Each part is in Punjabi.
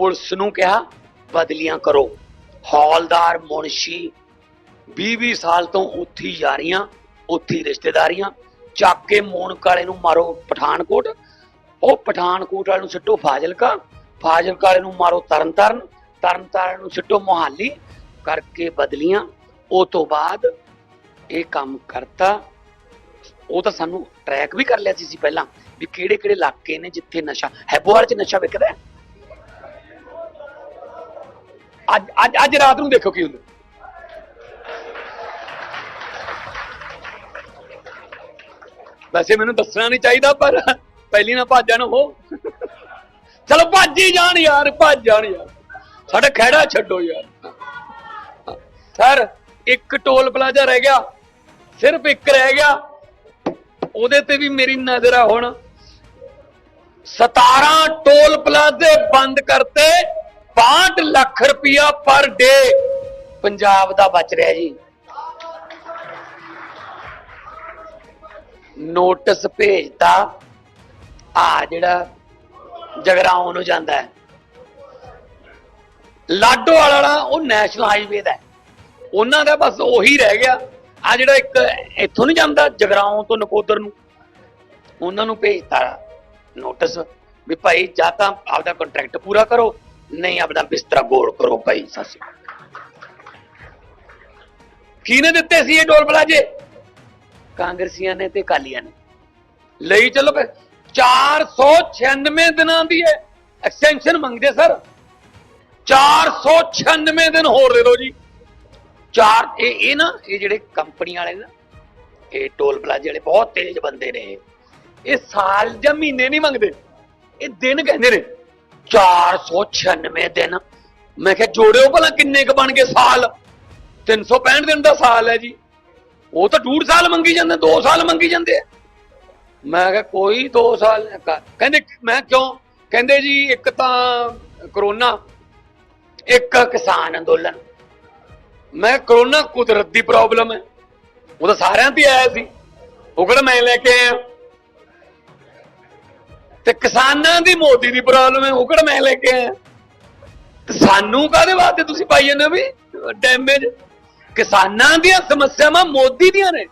ਪੁਲਿਸ ਨੂੰ ਕਿਹਾ, ਬਦਲੀਆਂ ਕਰੋ। ਹੌਲਦਾਰ ਮੁਨਸ਼ੀ 20-20 ਸਾਲ ਤੋਂ ਉੱਥੇ ਹੀ ਯਾਰੀਆਂ ਉੱਥੇ ਰਿਸ਼ਤੇਦਾਰੀਆਂ। ਚੱਕ ਕੇ ਮੋਨਕ ਵਾਲੇ ਨੂੰ ਮਾਰੋ ਪਠਾਨਕੋਟ। ਉਹ ਪਠਾਨਕੋਟ ਵਾਲੇ ਨੂੰ ਸਿੱਟੋ ਫਾਜ਼ਿਲਕਾ ਫਾਜ਼ਿਲਕਾ ਵਾਲੇ ਨੂੰ ਮਾਰੋ ਤਰਨਤਾਰਨ ਤਰਨਤਾਰਨ ਨੂੰ ਸਿੱਟੋ ਮੁਹਾਲੀ। ਕਰਕੇ ਬਦਲੀਆਂ। ਉਹ ਤੋਂ ਬਾਅਦ ਇਹ ਕੰਮ ਕਰਤਾ। ਉਹ ਤਾਂ ਸਾਨੂੰ ਟਰੈਕ ਵੀ ਕਰ ਲਿਆ ਸੀ ਸੀ ਪਹਿਲਾਂ, ਵੀ ਕਿਹੜੇ ਕਿਹੜੇ ਇਲਾਕੇ ਨੇ ਜਿੱਥੇ ਨਸ਼ਾ, ਹੈਬੋਵਾਲ 'ਚ ਨਸ਼ਾ ਵਿਕਦਾ ਹੈ। ਅੱਜ ਅੱਜ ਅੱਜ ਰਾਤ ਨੂੰ ਦੇਖੋ ਕੀ ਹੁੰਦਾ। ਵੈਸੇ ਮੈਨੂੰ ਦੱਸਣਾ ਨਹੀਂ ਚਾਹੀਦਾ, ਪਰ ਪਹਿਲੀ ਨਾ ਭੱਜ ਜਾਣ ਉਹ। ਚਲੋ ਭੱਜ ਹੀ ਜਾਣ ਯਾਰ, ਭੱਜ ਜਾਣ ਯਾਰ। ਸਾਡਾ ਖਹਿੜਾ ਛੱਡੋ ਯਾਰ। ਸਰ ਇੱਕ ਟੋਲ ਪਲਾਜ਼ਾ ਰਹਿ ਗਿਆ, ਸਿਰਫ ਇੱਕ ਰਹਿ ਗਿਆ। ਉਹਦੇ ਤੇ ਵੀ ਮੇਰੀ ਨਜ਼ਰ ਆ ਹੁਣ। 17 ਟੋਲ ਪਲਾਜ਼ੇ ਬੰਦ ਕਰਤੇ। 62 ਲੱਖ ਰੁਪਇਆ ਪਰ ਡੇ। ਪੰਜਾਬ ਦਾ ਬਚ ਰਿਹਾ ਜੀ। ਨੋਟਿਸ ਭੇਜਤਾ। ਆ ਜਿਹੜਾ ਜਗਰਾਉਂ ਨੂੰ ਜਾਂਦਾ ਹੈ। ਲਾਡੋ ਵਾਲਾ, ਉਹ ਨੈਸ਼ਨਲ ਹਾਈਵੇ ਦਾ ਉਹਨਾਂ ਦਾ ਬਸ ਉਹੀ ਰਹਿ ਗਿਆ। ਆ ਜਿਹੜਾ ਇੱਕ ਇੱਥੋਂ ਨਹੀਂ ਜਾਂਦਾ, ਜਗਰਾਉਂ ਤੋਂ ਨਕੋਦਰ ਨੂੰ। ਉਹਨਾਂ ਨੂੰ ਭੇਜਤਾ ਨੋਟਿਸ ਵੀ ਭਾਈ ਜਾਂ ਤਾਂ ਆਪਦਾ ਕੰਟਰੈਕਟ ਪੂਰਾ ਕਰੋ। ਨਹੀਂ ਆਪਦਾ ਬਿਸਤਰਾ ਗੋਲ ਕਰੋ ਭਾਈ ਸੱਸ ਕਿਹਨੇ ਦਿੱਤੇ ਸੀ ਇਹ ਟੋਲ ਪਲਾਜੇ ਕਾਂਗਰਸੀਆਂ ਨੇ ਤੇ ਕਾਲੀਆਂ ਨੇ। ਲਈ ਚਲੋ ਫਿਰ। 496 ਦਿਨਾਂ ਦੀ ਹੈ ਐਕਸਟੈਂਸ਼ਨ ਮੰਗਦੇ ਸਰ। 496 ਦਿਨ ਹੋਰ ਦੇ ਦਿਓ ਜੀ। ਚਾਰ ਇਹ ਇਹ ਨਾ ਇਹ ਜਿਹੜੇ ਕੰਪਨੀ ਵਾਲੇ ਨਾ ਇਹ ਟੋਲ ਪਲਾਜ਼ੇ ਵਾਲੇ ਬਹੁਤ ਤੇਜ਼ ਬੰਦੇ ਨੇ ਇਹ ਸਾਲ ਜਾਂ ਮਹੀਨੇ ਨਹੀਂ ਮੰਗਦੇ। ਇਹ ਦਿਨ ਕਹਿੰਦੇ ਨੇ। 496 ਦਿਨ। ਮੈਂ ਕਿਹਾ, ਜੋੜਿਓ ਭਲਾ ਕਿੰਨੇ ਕ ਬਣ ਗਏ ਸਾਲ? 365 ਦਿਨ ਦਾ ਸਾਲ ਹੈ ਜੀ। ਉਹ ਤਾਂ ਡੂਢ ਸਾਲ ਮੰਗੀ ਜਾਂਦੇ 2 ਸਾਲ ਮੰਗੀ ਜਾਂਦੇ ਆ। ਮੈਂ ਕਿਹਾ, ਕੋਈ 2 ਸਾਲ ਕਹਿੰਦੇ, ਮੈਂ ਕਿਉਂ? ਕਹਿੰਦੇ ਜੀ, ਇੱਕ ਤਾਂ ਕਰੋਨਾ, ਇੱਕ ਕਿਸਾਨ ਅੰਦੋਲਨ। ਮੈਂ ਕਰੋਨਾ ਕੁਦਰਤ ਦੀ ਪ੍ਰੋਬਲਮ ਹੈ। ਉਹ ਤਾਂ ਸਾਰਿਆਂ ਤੇ ਆਇਆ ਸੀ। ਉਹ ਕਿਹੜਾ ਮੈਂ ਲੈ ਕੇ ਆਇਆ। ਤੇ ਕਿਸਾਨਾਂ ਦੀ ਮੋਦੀ ਦੀ ਪ੍ਰੋਬਲਮ ਹੈ ਉਹ ਮੈਂ ਲੈ ਕੇ ਆਇਆ। ਸਾਨੂੰ ਕਾਹਦੇ ਵਾਸਤੇ ਤੁਸੀਂ ਪਾਈ ਜਾਂਦੇ ਵੀ ਡੈਮੇਜ ਕਿਸਾਨਾਂ ਦੀਆਂ ਸਮੱਸਿਆਵਾਂ ਮੋਦੀ ਦੀਆਂ ਨੇ।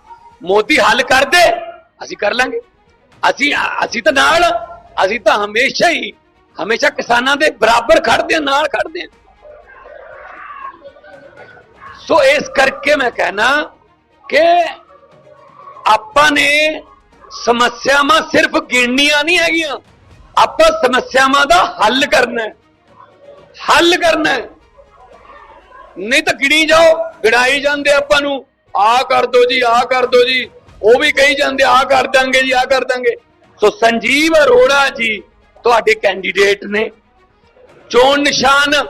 ਮੋਦੀ ਹੱਲ ਕਰ ਅਸੀਂ ਕਰ ਲਾਂਗੇ। ਅਸੀਂ ਅਸੀਂ ਤਾਂ ਨਾਲ, ਅਸੀਂ ਤਾਂ ਹਮੇਸ਼ਾ ਹੀ, ਹਮੇਸ਼ਾ ਕਿਸਾਨਾਂ ਦੇ ਬਰਾਬਰ ਖੜਦੇ ਹਾਂ, ਨਾਲ ਖੜਦੇ ਹਾਂ। ਸੋ ਇਸ ਕਰਕੇ ਮੈਂ ਕਹਿਣਾ ਕਿ ਆਪਾਂ ਨੇ ਸਮੱਸਿਆਵਾਂ ਸਿਰਫ ਗਿਣਨੀਆਂ ਨਹੀਂ ਹੈਗੀਆਂ। ਆਪਾਂ ਸਮੱਸਿਆਵਾਂ ਦਾ ਹੱਲ ਕਰਨਾ ਹੈ। ਹੱਲ ਕਰਨਾ ਹੈ। ਨਹੀਂ ਤਾਂ ਗਿਣੀ ਜਾਓ, ਗਿਣਾਈ ਜਾਂਦੇ ਆਪਾਂ ਨੂੰ। ਆ ਕਰ ਦੋ ਜੀ ਆ ਕਰ ਦੋ ਜੀ। ਉਹ ਵੀ ਕਹੀ ਜਾਂਦੇ ਆ ਕਰ ਦਾਂਗੇ ਜੀ ਆ ਕਰ ਦਾਂਗੇ। ਸੋ ਸੰਜੀਵ ਅਰੋੜਾ ਜੀ ਤੁਹਾਡੇ ਕੈਂਡੀਡੇਟ ਨੇ। ਚੋਣ ਨਿਸ਼ਾਨ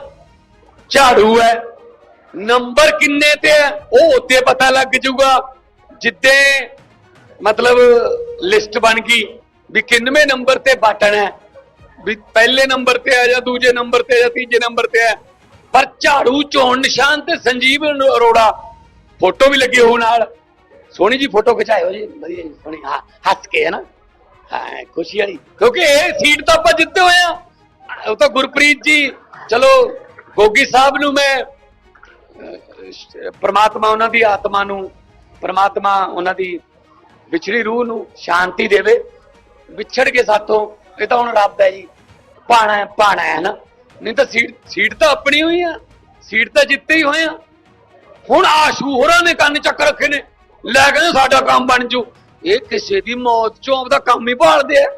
ਝਾੜੂ ਹੈ। ਨੰਬਰ ਕਿੰਨੇ ਤੇ ਹੈ? ਉਹ ਉੱਤੇ ਪਤਾ ਲੱਗ ਜਾਊਗਾ। ਜਿੱਦੇ ਮਤਲਬ ਲਿਸਟ ਬਣ ਗਈ ਵੀ ਕਿੰਨਵੇਂ ਨੰਬਰ ਤੇ ਬਟਨ ਹੈ। ਵੀ ਪਹਿਲੇ ਨੰਬਰ ਤੇ ਆ ਜਾਂ ਦੂਜੇ ਨੰਬਰ ਤੇ ਜਾਂ ਤੀਜੇ ਨੰਬਰ ਤੇ ਆ ਪਰ ਝਾੜੂ, ਚੋਣ ਨਿਸ਼ਾਨ ਤੇ ਸੰਜੀਵ ਅਰੋੜਾ ਫੋਟੋ ਵੀ ਲੱਗੀ ਹੋ ਨਾਲ। ਸੋਹਣੀ ਜੀ ਫੋਟੋ ਖਿਚਾਇਓ ਜੀ, ਵਧੀਆ ਜੀ, ਸੋਹਣੀ। ਹਾਂ, ਹੱਸ ਕੇ ਹੈ ਨਾ। ਹਾਂ, ਖੁਸ਼ੀ ਵਾਲੀ। ਕਿਉਂਕਿ ਇਹ ਸੀਟ ਤਾਂ ਆਪਾਂ ਜਿੱਤੇ ਹੋਏ ਆ। ਉਹ ਤਾਂ ਗੁਰਪ੍ਰੀਤ ਜੀ, ਚਲੋ, ਗੋਗੀ ਸਾਹਿਬ ਨੂੰ ਮੈਂ ਪ੍ਰਮਾਤਮਾ ਉਹਨਾਂ ਦੀ ਆਤਮਾ ਨੂੰ, ਪ੍ਰਮਾਤਮਾ ਉਹਨਾਂ ਦੀ ਵਿਛੜੀ ਰੂਹ ਨੂੰ ਸ਼ਾਂਤੀ ਦੇਵੇ, ਵਿਛੜ ਕੇ ਸਾਥੋਂ ਇਹ ਤਾਂ ਹੁਣ ਰੱਬ ਹੈ ਜੀ ਪਾਣਾ ਹੈ ਪਾਣਾ ਹੈ ਨਾ। ਨਹੀਂ ਤਾਂ ਸੀਟ ਸੀਟ ਤਾਂ ਆਪਣੀ ਹੋਈ ਆ, ਸੀਟ ਤਾਂ ਜਿੱਤੇ ਹੀ ਹੋਏ ਆ। ਹੁਣ ਆਸ਼ੂ ਹੋਰਾਂ ਨੇ ਕੰਨ ਚੱਕ ਰੱਖੇ ਨੇ, ਲੈ ਕਹਿੰਦੇ ਸਾਡਾ ਕੰਮ ਬਣ ਜੂ। ਇਹ ਕਿਸੇ ਦੀ ਮੌਤ ਚੋਂ ਆਪਦਾ ਕੰਮ ਹੀ ਭਾਲਦੇ ਆ।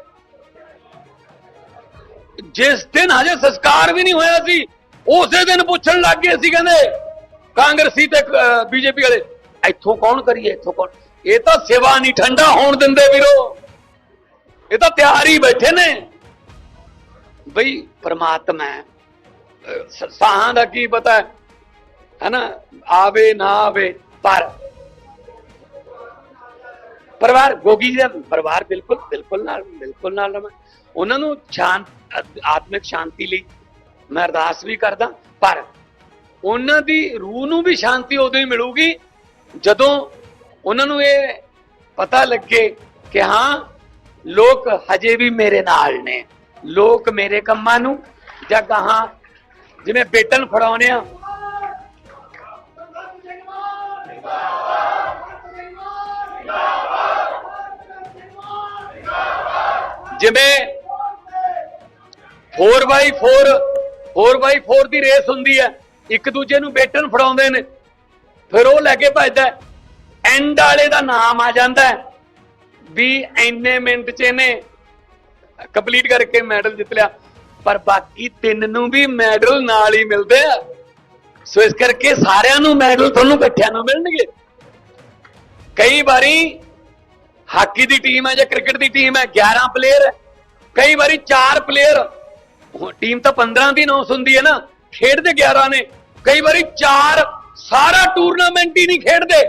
ਜਿਸ ਦਿਨ ਹਜੇ ਸੰਸਕਾਰ ਵੀ ਨਹੀਂ ਹੋਇਆ ਸੀ, ਉਸੇ ਦਿਨ ਪੁੱਛਣ ਲੱਗ ਗਏ ਸੀ ਕਹਿੰਦੇ, ਕਾਂਗਰਸੀ ਤੇ ਬੀਜੇਪੀ ਵਾਲੇ, ਇੱਥੋਂ ਕੌਣ ਕਰੀਏ, ਇੱਥੋਂ ਕੌਣ? ਇਹ ਤਾਂ ਸੇਵਾ ਨਹੀਂ, ਠੰਡਾ ਹੋਣ ਦਿੰਦੇ ਵੀਰੋ। ਇਹ ਤਾਂ ਤਿਆਰ ਹੀ ਬੈਠੇ ਨੇ। ਬਈ, ਪ੍ਰਮਾਤਮਾ ਸਾਹਾਂ ਦਾ ਕੀ ਪਤਾ ਹੈ? ਹੈਨਾ? ਆਵੇ, ਨਾ ਆਵੇ, ਪਰ। ਪਰਿਵਾਰ, ਗੋਗੀ ਜੀ ਦਾ ਪਰਿਵਾਰ ਬਿਲਕੁਲ ਬਿਲਕੁਲ ਨਾਲ ਬਿਲਕੁਲ ਨਾਲ ਰਵਾਂ। ਉਹਨਾਂ ਨੂੰ ਸ਼ਾਂਤ ਆਤਮਿਕ ਸ਼ਾਂਤੀ ਲਈ ਮੈਂ ਅਰਦਾਸ ਵੀ ਕਰਦਾ, ਪਰ ਉਹਨਾਂ ਦੀ ਰੂਹ ਨੂੰ ਵੀ ਸ਼ਾਂਤੀ ਉਦੋਂ ਹੀ ਮਿਲੂਗੀ ਜਦੋਂ ਉਹਨਾਂ ਨੂੰ ਇਹ ਪਤਾ ਲੱਗੇ ਕਿ ਹਾਂ, ਲੋਕ ਹਜੇ ਵੀ ਮੇਰੇ ਨਾਲ ਨੇ। ਲੋਕ ਮੇਰੇ ਕੰਮਾਂ ਨੂੰ ਜਾਂ ਗਾਹਾਂ ਜਿਵੇਂ ਬੇਟਨ ਫੜਾਉਨੇ ਆ। ਜਿਵੇਂ 4x4 4x4 ਦੀ ਰੇਸ ਹੁੰਦੀ ਹੈ। ਇੱਕ ਦੂਜੇ ਨੂੰ ਬੇਟਨ ਫੜਾਉਂਦੇ ਨੇ। ਫਿਰ ਉਹ ਲੈ ਕੇ ਭੱਜਦਾ ਐਂਡ ਵਾਲੇ ਦਾ ਨਾਮ ਆ ਜਾਂਦਾ ਵੀ ਇੰਨੇ ਮਿੰਟ ਚ ਇਹਨੇ ਕੰਪਲੀਟ ਕਰਕੇ ਮੈਡਲ ਜਿੱਤ ਲਿਆ। ਪਰ ਬਾਕੀ ਤਿੰਨ ਨੂੰ ਵੀ ਮੈਡਲ ਨਾਲ ਹੀ ਮਿਲਦੇ ਆ। ਸੋ ਇਸ ਕਰਕੇ ਸਾਰਿਆਂ ਨੂੰ ਮੈਡਲ ਤੁਹਾਨੂੰ ਇਕੱਠਿਆਂ ਨੂੰ ਮਿਲਣਗੇ। ਕਈ ਵਾਰੀ ਹਾਕੀ ਦੀ ਟੀਮ ਹੈ ਜਾਂ ਕ੍ਰਿਕਟ ਦੀ ਟੀਮ ਹੈ 11 ਪਲੇਅਰ ਕਈ ਵਾਰੀ 4 ਪਲੇਅਰ ਟੀਮ ਤਾਂ 15 ਦੀ ਨੌਸ ਹੁੰਦੀ ਹੈ ਨਾ, ਖੇਡਦੇ 11 ਨੇ। ਕਈ ਵਾਰੀ 4 ਸਾਰਾ ਟੂਰਨਾਮੈਂਟ ਹੀ ਨਹੀਂ ਖੇਡਦੇ।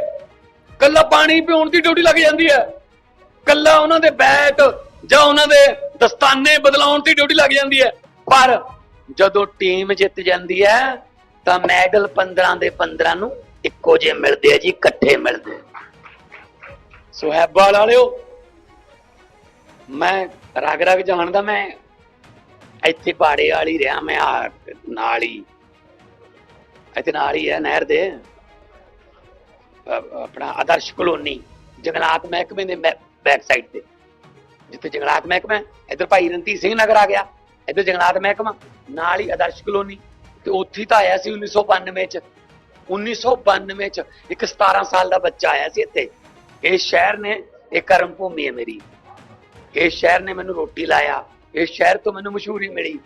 ਕੱਲਾ ਪਾਣੀ ਪਿਉਣ ਦੀ ਡਿਊਟੀ ਲੱਗ ਜਾਂਦੀ ਹੈ। ਕੱਲਾ ਉਹਨਾਂ ਦੇ ਬੈਟ ਜਾਂ ਉਹਨਾਂ ਦੇ ਦਸਤਾਨੇ ਬਦਲਾਉਣ ਦੀ ਡਿਊਟੀ ਲੱਗ ਜਾਂਦੀ ਹੈ। ਪਰ ਜਦੋਂ ਟੀਮ ਜਿੱਤ ਜਾਂਦੀ ਹੈ, ਤਾਂ ਮੈਡਲ 15 ਦੇ 15 ਨੂੰ ਇੱਕੋ ਜਿਹੇ ਮਿਲਦੇ ਆ ਜੀ, ਇਕੱਠੇ ਮਿਲਦੇ ਸੁਹੈਬਾਲ ਵਾਲਿਓ, ਮੈਂ ਰਗ ਰਗ ਜਾਣਦਾ, ਮੈਂ ਇੱਥੇ ਬਾੜੇ ਵਾਲੀ ਰਿਹਾ, ਮੈਂ ਨਾਲ ਹੀ, ਇੱਥੇ ਨਾਲ ਹੀ ਹੈ ਨਹਿਰ ਦੇ। ਆਪਣਾ ਆਦਰਸ਼ ਕਲੋਨੀ ਜੰਗਲਾਤ ਮਹਿਕਮੇ ਦੇ ਬੈਕ ਤੇ। ਜਿੱਥੇ ਜੰਗਲਾਤ ਮਹਿਕਮਾ ਹੈ, ਭਾਈ ਰਣਧੀਰ ਸਿੰਘ ਨਗਰ ਆ ਗਿਆ। ਇੱਧਰ ਜੰਗਲਾਤ ਮਹਿਕਮਾ ਨਾਲ ਹੀ ਆਦਰਸ਼ ਕਲੋਨੀ। ਤੇ ਉੱਥੇ ਹੀ ਤਾਂ ਆਇਆ ਸੀ 1992 ਚ। 1992 ਚ ਇੱਕ 17 ਸਾਲ ਦਾ ਬੱਚਾ ਆਇਆ ਸੀ ਇੱਥੇ। ਇਹ ਸ਼ਹਿਰ ਨੇ ਇਹ ਕਰਮ ਭੂਮੀ ਹੈ ਮੇਰੀ। ਇਹ ਸ਼ਹਿਰ ਨੇ ਮੈਨੂੰ ਰੋਟੀ ਲਾਇਆ। ਇਸ ਸ਼ਹਿਰ ਤੋਂ ਮੈਨੂੰ ਮਸ਼ਹੂਰੀ ਮਿਲੀ।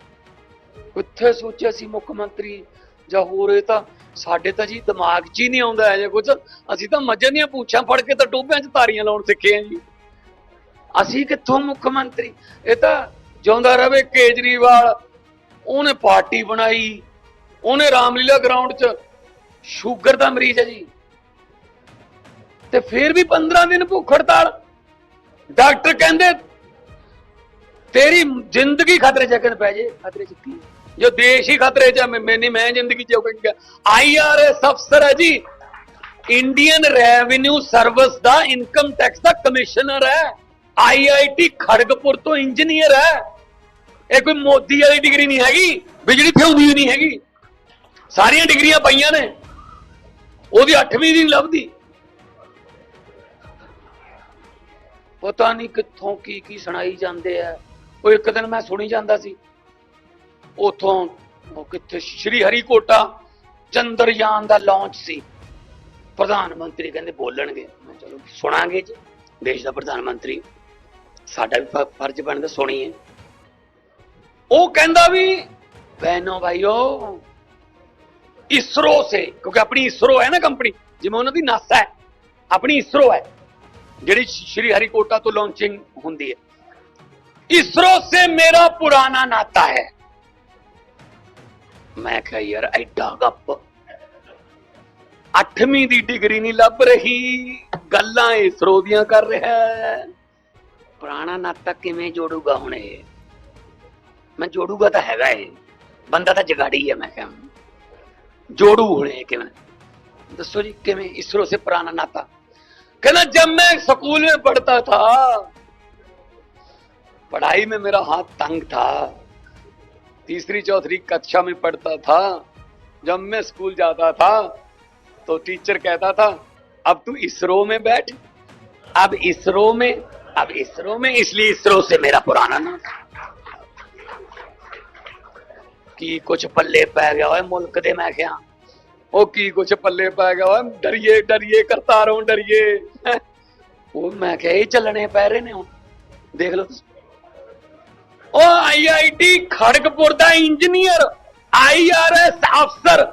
ਕਿੱਥੇ ਸੋਚਿਆ ਸੀ ਮੁੱਖ ਮੰਤਰੀ ਜਾਂ ਹੋਰ ਇਹ ਤਾਂ ਸਾਡੇ ਤਾਂ ਜੀ ਦਿਮਾਗ 'ਚ ਹੀ ਨਹੀਂ ਆਉਂਦਾ ਇਹ ਕੁਝ ਅਸੀਂ ਤਾਂ ਮੱਝਾਂ ਦੀਆਂ ਪੂਛਾਂ ਫੜ ਕੇ ਤਾਂ ਟੋਭਿਆਂ 'ਚ ਤਾਰੀਆਂ ਲਾਉਣ ਸਿੱਖੇ ਆ ਜੀ। ਅਸੀਂ ਕਿੱਥੋਂ ਮੁੱਖ ਮੰਤਰੀ? ਇਹ ਤਾਂ ਜਿਉਂਦਾ ਰਵੇ ਕੇਜਰੀਵਾਲ, ਉਹਨੇ ਪਾਰਟੀ ਬਣਾਈ, ਉਹਨੇ ਰਾਮਲੀਲਾ ਗਰਾਊਂਡ 'ਚ ਸ਼ੂਗਰ ਦਾ ਮਰੀਜ਼ ਹੈ ਜੀ। ਤੇ ਫਿਰ ਵੀ 15 ਦਿਨ ਭੁੱਖ ਹੜਤਾਲ। ਡਾਕਟਰ ਕਹਿੰਦੇ, ਤੇਰੀ ਜ਼ਿੰਦਗੀ ਖਤਰੇ 'ਚ ਪੈ ਜੇ, ਖਤਰੇ 'ਚ ਕੀ ਜੋ ਦੇਸ਼ ਹੀ ਖਤਰੇ 'ਚ ਹੈ, ਮੈਂ ਮੈਂ ਨਹੀਂ ਮੈਂ ਜ਼ਿੰਦਗੀ 'ਚ ਹੋਊਗਾ ਆਈਆਰਐਸ ਅਫਸਰ ਇੰਡੀਅਨ ਰੈਵਨਿਊ ਸਰਵਿਸ ਦਾ ਇਨਕਮ ਟੈਕਸ ਦਾ ਕਮਿਸ਼ਨਰ ਹੈ। ਆਈਆਈਟੀ ਖੜਗਪੁਰ ਤੋਂ ਇੰਜੀਨੀਅਰ ਹੈ। ਇਹ ਕੋਈ ਮੋਦੀ ਵਾਲੀ ਡਿਗਰੀ ਨਹੀਂ ਹੈਗੀ ਬਿਜਲੀ ਥਿਉਂਦੀ ਨਹੀਂ ਹੈਗੀ। ਸਾਰੀਆਂ ਡਿਗਰੀਆਂ ਪਈਆਂ ਨੇ। ਉਹਦੀ 8ਵੀਂ ਦੀ ਨਹੀਂ ਲੱਭਦੀ। ਪਤਾ ਨਹੀਂ ਕਿੱਥੋਂ ਕੀ ਕੀ ਸੁਣਾਈ ਜਾਂਦੇ ਆ। ਉਹ ਇੱਕ ਦਿਨ ਮੈਂ ਸੁਣੀ ਜਾਂਦਾ ਸੀ। ਉਥੋਂ ਉਹ ਕਿੱਥੇ ਸ਼੍ਰੀ ਹਰੀਕੋਟਾ ਚੰਦਰਯਾਨ ਦਾ ਲਾਂਚ ਸੀ ਪ੍ਰਧਾਨ ਮੰਤਰੀ ਕਹਿੰਦੇ ਬੋਲਣਗੇ ਮੈਂ ਚਲੋ ਸੁਣਾਂਗੇ ਜੀ ਦੇਸ਼ ਦਾ ਪ੍ਰਧਾਨ ਮੰਤਰੀ ਸਾਡਾ ਵੀ ਫ- ਫਰਜ਼ ਬਣਦਾ ਸੁਣੀਏ ਉਹ ਕਹਿੰਦਾ ਵੀ ਬਹਿਨੋ ਭਾਈਓ इसरो से क्योंकि अपनी इसरो है ना कंपनी ਜਿਵੇਂ ਉਹਨਾਂ ਦੀ ਨਾਸਾ ਹੈ ਆਪਣੀ ਇਸਰੋ ਹੈ ਜਿਹੜੀ ਸ਼੍ਰੀ ਹਰੀਕੋਟਾ ਤੋਂ ਲਾਂਚਿੰਗ ਹੁੰਦੀ ਹੈ इसरो से मेरा पुराना नाता है ਮੈਂ ਕਿਹਾ ਯਾਰ ਐਡਾ ਗੱਪ ਅੱਠਵੀਂ ਦੀ ਡਿਗਰੀ ਨਹੀਂ ਲੱਭ ਰਹੀ ਗੱਲਾਂ ਇਸਰੋ ਦੀਆਂ ਕਰ ਰਿਹਾ ਹੈ ਪੁਰਾਣਾ ਨਾਤਾ ਕਿਵੇਂ ਜੋੜੂਗਾ ਹੁਣ ਇਹ ਮੈਂ ਜੋੜੂਗਾ ਤਾਂ ਹੈਗਾ ਇਹ ਬੰਦਾ ਤਾਂ ਜਗਾੜੀ ਹੈ ਮੈਂ ਕਿਹਾ जोड़ू होने के मैंने दसो जी कि इसरो से पुराना नाता कहना जब मैं स्कूल में पढ़ता था पढ़ाई में मेरा हाथ तंग था तीसरी चौथी कक्षा में पढ़ता था जब मैं स्कूल जाता था तो टीचर कहता था अब तू इसरो में बैठ अब इसरो में अब इसरो में इसलिए इसरो से मेरा पुराना नाता ਕੀ ਕੁਛ ਪੱਲੇ ਪੈ ਗਿਆ ਓਏ ਮੁਲਕ ਦੇ ਮੈਂ ਕਿਹਾ ਉਹ ਕੀ ਕੁਛ ਪੱਲੇ ਪੈ ਗਿਆ ਓਏ ਡਰੀਏ ਡਰੀਏ ਕਰਤਾ ਰਹੋ ਡਰੀਏ ਹੈਂ। ਉਹ ਮੈਂ ਕਿਹਾ ਇਹ ਚੱਲਣੇ ਪੈ ਰਹੇ ਨੇ ਹੁਣ ਦੇਖ ਲਓ ਤੁਸੀਂ ਉਹ ਆਈਆਈਟੀ ਖੜਗਪੁਰ ਦਾ ਇੰਜੀਨੀਅਰ ਆਈਆਰਐਸ ਅਫਸਰ,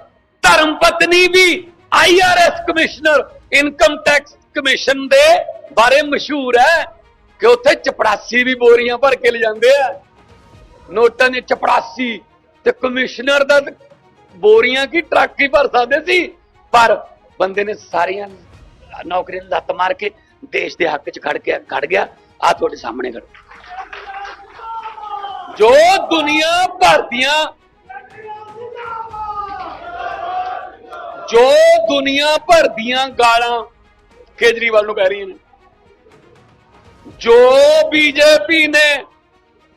ਧਰਮ ਪਤਨੀ ਵੀ IRS commissioner, income tax commission ਦੇ ਬਾਰੇ ਮਸ਼ਹੂਰ ਹੈ ਕਿ ਉੱਥੇ ਚਪੜਾਸੀ ਵੀ ਬੋਰੀਆਂ ਭਰ ਕੇ ਲਿਜਾਂਦੇ ਆ। ਨੋਟਾਂ ਦੀ ਚਪੜਾਸੀ ਤੇ ਕਮਿਸ਼ਨਰ ਦਾ ਬੋਰੀਆਂ ਕੀ ਟਰੱਕ ਹੀ ਭਰ ਸਕਦੇ ਸੀ, ਪਰ ਬੰਦੇ ਨੇ ਸਾਰੀਆਂ ਨੌਕਰੀਆਂ ਨੂੰ ਲੱਤ ਮਾਰ ਕੇ ਦੇਸ਼ ਦੇ ਹੱਕ 'ਚ ਖੜ ਕੇ ਖੜ ਗਿਆ। ਆ ਤੁਹਾਡੇ ਸਾਹਮਣੇ ਖੜ। ਜੋ ਦੁਨੀਆ ਭਰ ਦੀਆਂ ਜੋ ਦੁਨੀਆ ਭਰ ਦੀਆਂ ਗਾਲਾਂ ਕੇਜਰੀਵਾਲ ਨੂੰ ਪੈ ਰਹੀਆਂ ਨੇ। ਜੋ ਬੀਜੇਪੀ ਨੇ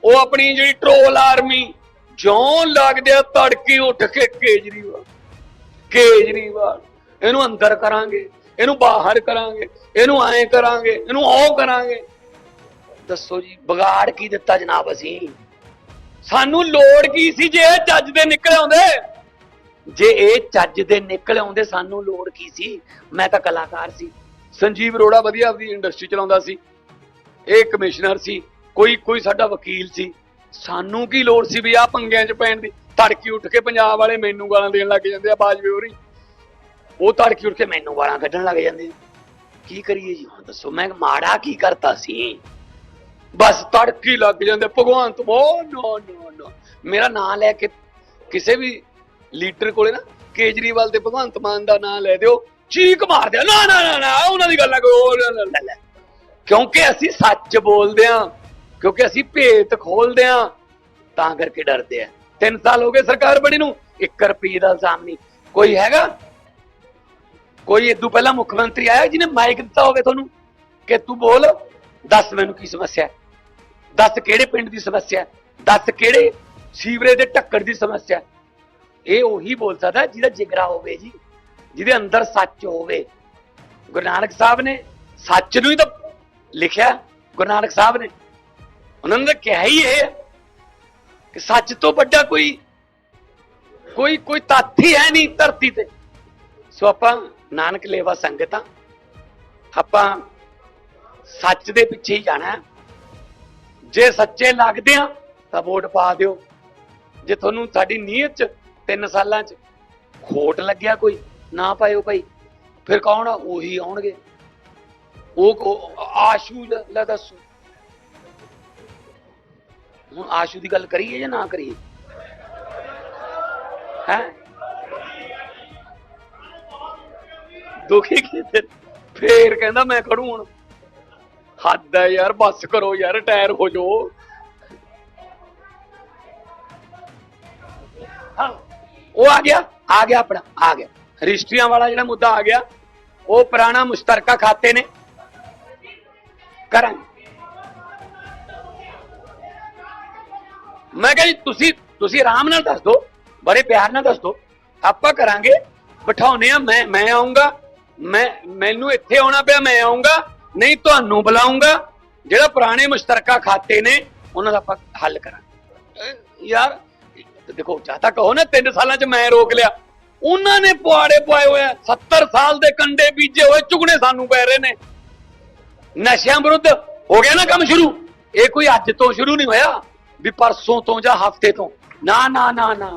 ਉਹ ਆਪਣੀ ਜਿਹੜੀ ਟ੍ਰੋਲ ਆਰਮੀ ਜਿਉਂ ਲੱਗਦੇ ਆ ਤੜਕੀ ਉੱਠ ਕੇ ਕੇਜਰੀਵਾਲ ਕੇਜਰੀਵਾਲ, ਇਹਨੂੰ ਅੰਦਰ ਕਰਾਂਗੇ, ਇਹਨੂੰ ਬਾਹਰ ਕਰਾਂਗੇ, ਇਹਨੂੰ ਐਂ ਕਰਾਂਗੇ, ਇਹਨੂੰ ਉਹ ਕਰਾਂਗੇ। ਦੱਸੋ ਜੀ, ਵਿਗਾੜ ਕੀ ਦਿੱਤਾ ਜਨਾਬ ਅਸੀਂ? ਸਾਨੂੰ ਲੋੜ ਕੀ ਸੀ ਜੇ ਇਹ ਚੱਜ ਦੇ ਨਿਕਲ ਆਉਂਦੇ? ਜੇ ਇਹ ਚੱਜ ਦੇ ਨਿਕਲ ਆਉਂਦੇ ਸਾਨੂੰ ਲੋੜ ਕੀ ਸੀ? ਮੈਂ ਤਾਂ ਕਲਾਕਾਰ ਸੀ। ਸੰਜੀਵ ਅਰੋੜਾ ਵਧੀਆ ਆਪਣੀ ਇੰਡਸਟਰੀ ਚਲਾਉਂਦਾ ਸੀ। ਇਹ ਕਮਿਸ਼ਨਰ ਸੀ। ਕੋਈ ਕੋਈ ਸਾਡਾ ਵਕੀਲ ਸੀ। ਸਾਨੂੰ ਕੀ ਲੋੜ ਸੀ ਵੀ ਆ ਪੰਗਿਆਂ 'ਚ ਪੈਣ ਦੀ? ਤੜਕੀ ਉੱਠ ਕੇ ਪੰਜਾਬ ਵਾਲੇ ਮੈਨੂੰ ਗਾਲਾਂ ਦੇਣ ਲੱਗ ਜਾਂਦੇ ਆ ਬਾਜਵੇ ਹੋਰੀ। ਉਹ ਤੜਕੀ ਉੱਠ ਕੇ ਮੈਨੂੰ ਗਾਲਾਂ ਕੱਢਣ ਲੱਗ ਜਾਂਦੇ ਕੀ ਕਰੀਏ ਜੀ? ਹੁਣ ਦੱਸੋ ਮੈਂ ਮਾੜਾ ਕੀ ਕਰਤਾ ਸੀ? ਬਸ ਤੜਕੀ ਲੱਗ ਜਾਂਦੇ, ਭਗਵਾਨ ਤੋਂ ਉਹ ਨੋ ਨੋ ਨੋ। ਮੇਰਾ ਨਾਮ ਲੈ ਕੇ ਕਿਸੇ ਵੀ ਲੀਡਰ ਕੋਲੇ ਨਾ ਕੇਜਰੀਵਾਲ ਤੇ ਭਗਵੰਤ ਮਾਨ ਦਾ ਨਾਮ ਲੈ ਦਿਓ, ਚੀਕ ਮਾਰ ਦਿਓ। ਨਾ ਨਾ ਨਾ ਨਾ ਉਹਨਾਂ ਦੀ ਗੱਲ ਨਾ ਕੋਈ ਉਹ ਨਾ- ਕਿਉਂਕਿ ਅਸੀਂ ਸੱਚ ਬੋਲਦੇ ਆ, ਕਿਉਂਕਿ ਅਸੀਂ ਭੇਤ ਖੋਲਦੇ ਆ, ਤਾਂ ਕਰਕੇ ਡਰਦੇ ਆ। 3 ਸਾਲ ਹੋ ਗਏ ਸਰਕਾਰ ਬਣੀ ਨੂੰ 1 ਰੁਪਏ ਦਾ ਇਲਜ਼ਾਮ ਨਹੀਂ। ਕੋਈ ਹੈਗਾ? ਕੋਈ ਇਦੋਂ ਪਹਿਲਾਂ ਮੁੱਖ ਮੰਤਰੀ ਆਇਆ ਜਿਹਨੇ ਮਾਈਕ ਦਿੱਤਾ ਹੋਵੇ ਤੁਹਾਨੂੰ ਕਿ ਤੂੰ ਬੋਲ? ਦੱਸ ਮੈਨੂੰ ਕੀ ਸਮੱਸਿਆ ਹੈ? ਦੱਸ ਕਿਹੜੇ ਪਿੰਡ ਦੀ ਸਮੱਸਿਆ ਦੱਸ ਕਿਹੜੇ ਸੀਵਰੇਜ ਦੇ ਢੱਕਣ ਦੀ ਸਮੱਸਿਆ ਇਹ ਉਹੀ ਬੋਲ ਸਕਦਾ ਜਿਹਦਾ ਜਿਗਰਾ ਹੋਵੇ ਜੀ, ਜਿਹਦੇ ਅੰਦਰ ਸੱਚ ਹੋਵੇ। ਗੁਰੂ ਨਾਨਕ ਸਾਹਿਬ ਨੇ ਸੱਚ ਨੂੰ ਹੀ ਤਾਂ ਲਿਖਿਆ, ਗੁਰੂ ਨਾਨਕ ਸਾਹਿਬ ਨੇ। ਉਹਨਾਂ ਨੇ ਕਿਹਾ ਹੀ ਇਹ ਹੈ ਕਿ ਸੱਚ ਤੋਂ ਵੱਡਾ ਕੋਈ ਕੋਈ ਕੋਈ ਤੱਥ ਹੀ ਹੈ ਨਹੀਂ ਧਰਤੀ ਤੇ। ਸੋ ਆਪਾਂ ਨਾਨਕ ਲੇਵਾ ਸੰਗਤਾਂ, ਆਪਾਂ ਸੱਚ ਦੇ ਪਿੱਛੇ ਹੀ ਜਾਣਾ ਜੇ ਸੱਚੇ ਲੱਗਦੇ ਆ, ਤਾਂ ਵੋਟ ਪਾ ਦਿਓ। ਜੇ ਤੁਹਾਨੂੰ ਸਾਡੀ ਨੀਅਤ ਚ ਤਿੰਨ ਸਾਲਾਂ ਚ ਖੋਟ ਲੱਗਿਆ ਕੋਈ, ਨਾ ਪਾਇਓ ਭਾਈ, ਫਿਰ ਕੌਣ ਆ? ਉਹੀ ਆਉਣਗੇ। ਉਹ ਆਸ਼ੂ ਲੈ ਦੱਸੋ। ਹੁਣ ਆਸ਼ੂ ਦੀ ਗੱਲ ਕਰੀਏ ਜਾਂ ਨਾ ਕਰੀਏ? ਹੈ? ਦੁਖੀ ਕਿਤੇ? ਫੇਰ ਕਹਿੰਦਾ ਮੈਂ ਖੜੂ ਹੁਣ। ਹੱਦ ਹੈ ਯਾਰ, ਬੱਸ ਕਰੋ ਯਾਰ ਰਿਟਾਇਰ ਹੋ ਜਾਓ। ਹਾਂ, ਉਹ ਆ ਗਿਆ ਆ ਗਿਆ ਆਪਣਾ, ਆ ਗਿਆ। ਰਜਿਸਟਰੀਆਂ ਵਾਲਾ ਜਿਹੜਾ ਮੁੱਦਾ ਆ ਗਿਆ, ਉਹ ਪੁਰਾਣਾ ਮੁਸ਼ਤਰਕਾ ਖਾਤੇ ਨੇ। ਕਰਾਂਗੇ। ਮੈਂ ਕਿਹਾ ਜੀ, ਤੁਸੀਂ ਤੁਸੀਂ ਆਰਾਮ ਨਾਲ ਦੱਸ ਦਿਓ ਬੜੇ ਪਿਆਰ ਨਾਲ ਦੱਸ ਦਿਓ ਆਪਾਂ ਕਰਾਂਗੇ ਬਿਠਾਉਨੇ ਆ ਮੈਂ ਮੈਂ ਆਉਂਗਾ ਮੈਂ, ਮੈਨੂੰ ਇੱਥੇ ਆਉਣਾ ਪਿਆ, ਮੈਂ ਆਉਂਗਾ ਨਹੀਂ ਤੁਹਾਨੂੰ ਬੁਲਾਉਂਗਾ, ਜਿਹੜਾ ਪੁਰਾਣੇ ਮੁਸ਼ਤਰਕਾ ਖਾਤੇ ਨੇ, ਉਹਨਾਂ ਦਾ ਆਪਾਂ ਹੱਲ ਕਰਾਂਗੇ। ਯਾਰ, ਦੇਖੋ, ਜਾਂ ਕਹੋ ਨਾ 3 ਸਾਲਾਂ ਚ ਮੈਂ ਰੋਕ ਲਿਆ। ਉਹਨਾਂ ਨੇ ਪੁਆੜੇ ਪੁਆਏ ਹੋਏ ਆ 70 ਸਾਲ ਦੇ ਕੰਡੇ ਬੀਜੇ ਹੋਏ, ਚੁਗਣੇ ਸਾਨੂੰ ਪੈ ਰਹੇ ਨੇ। ਨਸ਼ਿਆਂ ਵਿਰੁੱਧ ਹੋ ਗਿਆ ਨਾ ਕੰਮ ਸ਼ੁਰੂ? ਇਹ ਕੋਈ ਅੱਜ ਤੋਂ ਸ਼ੁਰੂ ਨਹੀਂ ਹੋਇਆ, ਵੀ ਪਰਸੋਂ ਤੋਂ ਜਾਂ ਹਫ਼ਤੇ ਤੋਂ। ਨਾ ਨਾ ਨਾ ਨਾ।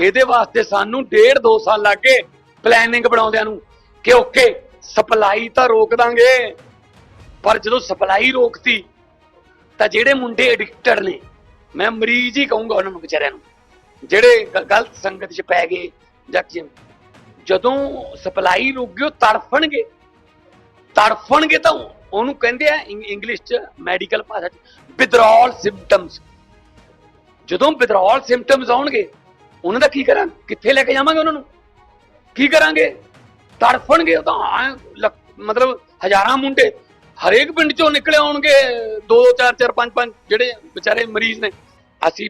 ਇਹਦੇ ਵਾਸਤੇ ਸਾਨੂੰ ਡੇਢ ਦੋ ਸਾਲ ਲੱਗੇ ਪਲੈਨਿੰਗ ਬਣਾਉਂਦਿਆਂ ਨੂੰ ਕਿ ਓਕੇ, ਸਪਲਾਈ ਤਾਂ ਰੋਕ ਦਾਂਗੇ। ਪਰ ਜਦੋਂ ਸਪਲਾਈ ਰੋਕਤੀ, ਤਾਂ ਜਿਹੜੇ ਮੁੰਡੇ ਐਡਿਕਟਡ ਨੇ, ਮੈਂ ਮਰੀਜ਼ ਹੀ ਕਹੂੰਗਾ ਉਹਨਾਂ ਨੂੰ ਵਿਚਾਰਿਆਂ ਨੂੰ, ਜਿਹੜੇ ਗਲਤ ਸੰਗਤ 'ਚ ਪੈ ਗਏ ਜਾਂ ਜਦੋਂ ਸਪਲਾਈ ਰੁਕ ਗਈ, ਉਹ ਤੜਫਣਗੇ। ਤੜਫਣਗੇ ਤਾਂ ਉਹਨੂੰ ਕਹਿੰਦੇ ਆ ਇੰਗਲਿਸ਼ 'ਚ ਮੈਡੀਕਲ ਭਾਸ਼ਾ 'ਚ ਵਿਦਰੋਲ ਸਿੰਪਟਮਸ ਜਦੋਂ ਵਿਦਰੋਲ ਸਿੰਪਟਮਸ ਆਉਣਗੇ, ਉਹਨਾਂ ਦਾ ਕੀ ਕਰਾਂ ਕਿੱਥੇ ਲੈ ਕੇ ਜਾਵਾਂਗੇ ਉਹਨਾਂ ਨੂੰ? ਕੀ ਕਰਾਂਗੇ? ਤੜਫਣਗੇ ਉਹ ਤਾਂ ਲੱਖ- ਮਤਲਬ ਹਜ਼ਾਰਾਂ ਮੁੰਡੇ ਹਰੇਕ ਪਿੰਡ ਚੋਂ ਨਿਕਲੇ ਆਉਣਗੇ, ਦੋ, ਚਾਰ ਚਾਰ, ਪੰਜ ਪੰਜ ਜਿਹੜੇ ਵਿਚਾਰੇ ਮਰੀਜ਼ ਨੇ। ਅਸੀਂ